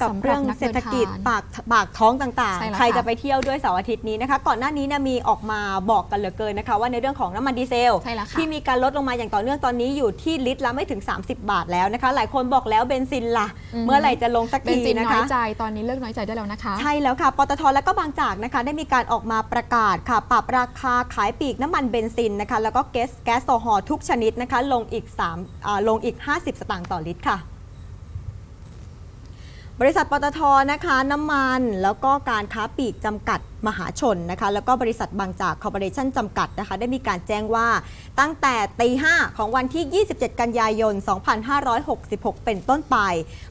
กับสำหรับเรื่องนักเดินเศรษฐกิจทางปากปากท้องต่างใช่ๆแล้วใครค่ะจะไปเที่ยวด้วยเสาร์อาทิตย์นี้นะคะ ก่อนหน้านี้เนี่ยมีออกมาบอกกันเหลือเกินนะคะ ว่าในเรื่องของน้ำมันดีเซลใช่แล้วค่ะที่มีการลดลงมาอย่างต่อเนื่องตอนนี้อยู่ที่ลิตรละไม่ถึง 30 บาทแล้วนะคะ หลายคนบอกแล้วเบนซินล่ะอืมเมื่อไหร่จะลงสักเบนทีซินนะน้อคะยใจตอนนี้เลิกน้อยใจได้แล้วนะคะ ใช่แล้วค่ะปตทและก็บางจากนะคะ ได้มีการออกมาประกาศค่ะ ปรับราคาขายปลีกน้ำมันเบนซินนะคะ แล้วก็แก๊สแก๊สโซฮอล์ทุกชนิดนะคะ ลงอีก3อ่าลงอีก 50 สตางค์ต่อลิตรค่ะ บริษัทปตทนะคะน้ำมัน แล้วก็การค้าปลีกจำกัดมหาชนนะคะแล้วก็บริษัทบางจากคอร์ปอเรชั่นจำกัดนะคะได้มีการแจ้งว่าตั้งแต่ตีห้าของวันที่ 27 กันยายน 2566 เป็นต้นไป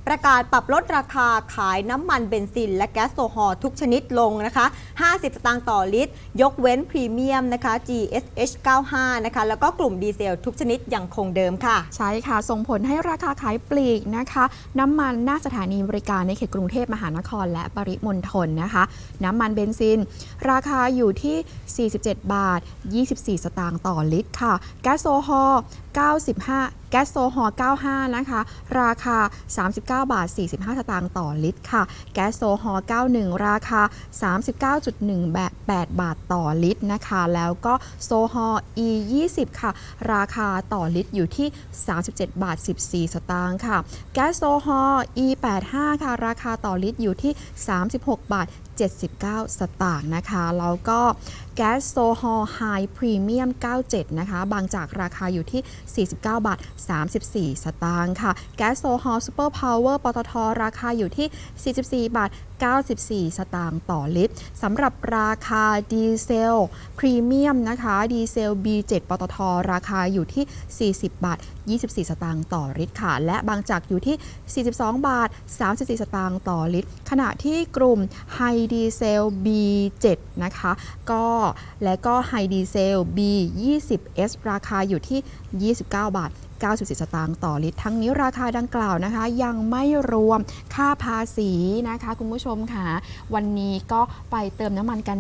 ประกาศปรับลดราคาขายน้ำมันเบนซิน และแก๊สโซฮอลทุกชนิดลงนะคะ 50 สตางค์ต่อลิตร ยกเว้นพรีเมียมนะคะ GSH 95 นะคะแล้วก็กลุ่มดีเซลทุกชนิดยังคงเดิมค่ะ ใช่ค่ะ ส่งผลให้ราคาขายปลีกนะคะ น้ำมันหน้าสถานีบริการในเขตกรุงเทพมหานคร และปริมณฑลนะคะ น้ำมันเบนซินราคาอยู่ที่ 47 บาท 24 สตางค์ต่อลิตรค่ะ แก๊สโซฮอล์ 95 แก๊สโซฮอล์95 นะคะ ราคา 39 บาท 45 สตางค์ต่อลิตรค่ะ แก๊สโซฮอล์91 ราคา 39.1แบบ8บาทต่อลิตรนะคะ แล้วก็โซฮอล์ E 20ค่ะ ราคาต่อลิตรอยู่ที่ 37 บาท 14 สตางค์ค่ะ แก๊สโซฮอล์ E 85ค่ะ ราคาต่อลิตรอยู่ที่ 36 บาท79 สตางค์นะคะ แล้วก็แก๊สโซฮอล์ไฮพรีเมียม 97 นะคะ บางจากราคาอยู่ที่49 บาท 34 สตางค์ค่ะ แก๊สโซฮอล์ซูเปอร์พาวเวอร์ปตทราคาอยู่ที่ 44 บาท 94 สตางค์ต่อลิตรสำหรับราคาดีเซลพรีเมียมนะคะดีเซล B7 ปตทราคาอยู่ที่ 40 บาท 24 สตางค์ต่อลิตรค่ะ และบางจากอยู่ที่ 42 บาท 34 สตางค์ต่อลิตร ขณะที่กลุ่มไฮดีเซล B7 นะคะ ก็และก็ไฮดีเซล B20S ราคาอยู่ที่29 บาท 94 สตางค์ต่อลิตร ทั้งนี้ราคาดังกล่าวนะคะ ยังไม่รวมค่าภาษีนะคะ คุณผู้ชมค่ะ วันนี้ก็ไปเติมน้ำมันกัน